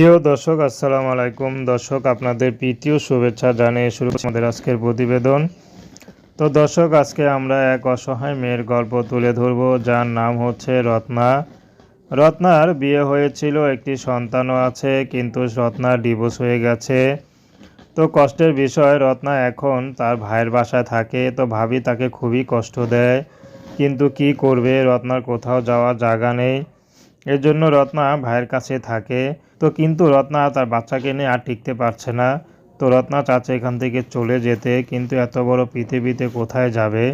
প্রিয় দর্শক, আসসালামু আলাইকুম। দর্শক, আপনাদের প্রীতীয় শুভেচ্ছা জানিয়ে শুরু আমাদের আজকের প্রতিবেদন। তো দর্শক, আজকে আমরা এক অসহায় মেয়ের গল্প তুলে ধরব, যার নাম হচ্ছে রত্না। রত্নার বিয়ে হয়েছিল, একটি সন্তানও আছে, কিন্তু রত্নার ডিভোর্স হয়ে গেছে। তো কষ্টের বিষয়, রত্না এখন তার ভাইয়ের বাসায় থাকে, তো ভাবি তাকে খুবই কষ্ট দেয়। কিন্তু কি করবে? রত্নার কোথাও যাওয়ার জায়গা নেই। এর জন্য রত্না ভাইয়ের কাছে থাকে। তো কিন্তু রত্না তার বাচ্চাকে নিয়ে আর টিকতে পারছে না। তো রত্না চাচ্ছে এখান থেকে চলে যেতে কিন্তু এত বড় পৃথিবীতে কোথায় যাবে?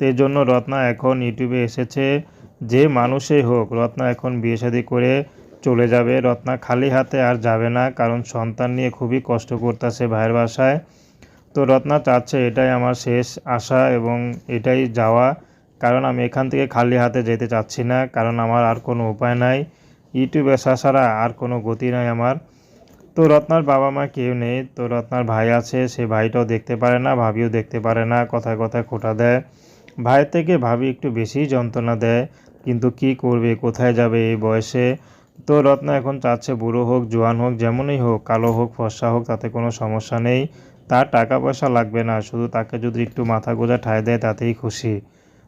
তো এই জন্য রত্না এখন ইউটিউবে এসেছে। যে মানুষই হোক, রত্না এখন বিয়ে শাদী করে চলে যাবে। রত্না খালি হাতে আর যাবে না, কারণ সন্তান নিয়ে খুবই কষ্ট করতেছে ভাইয়ের বাসায়। তো রত্না চাচ্ছে এটাই আমার শেষ আশা এবং এটাই যাওয়া। কারণ আমি এখান থেকে খালি হাতে যেতে চাচ্ছি না, কারণ আমার আর কোনো উপায় নাই। ইউটিউবে আসা ছাড়া আর কোনো গতি নাই আমার। তো রত্নার বাবা মা কেউ নেই, তো রত্নার ভাই আছে, সে ভাইটাও দেখতে পারে না, ভাবিও দেখতে পারে না, কথায় কথায় খোটা দেয়। ভাইয়ের থেকে ভাবি একটু বেশিই যন্ত্রণা দেয়, কিন্তু কি করবে, কোথায় যাবে এই বয়সে? তো রত্না এখন চাচ্ছে বুড়ো হোক, জোয়ান হোক, যেমনই হোক, কালো হোক, ফর্সা হোক, তাতে কোনো সমস্যা নেই। তার টাকা পয়সা লাগবে না, শুধু তাকে যদি একটু মাথা গোজা ঠায় দেয়, তাতেই খুশি।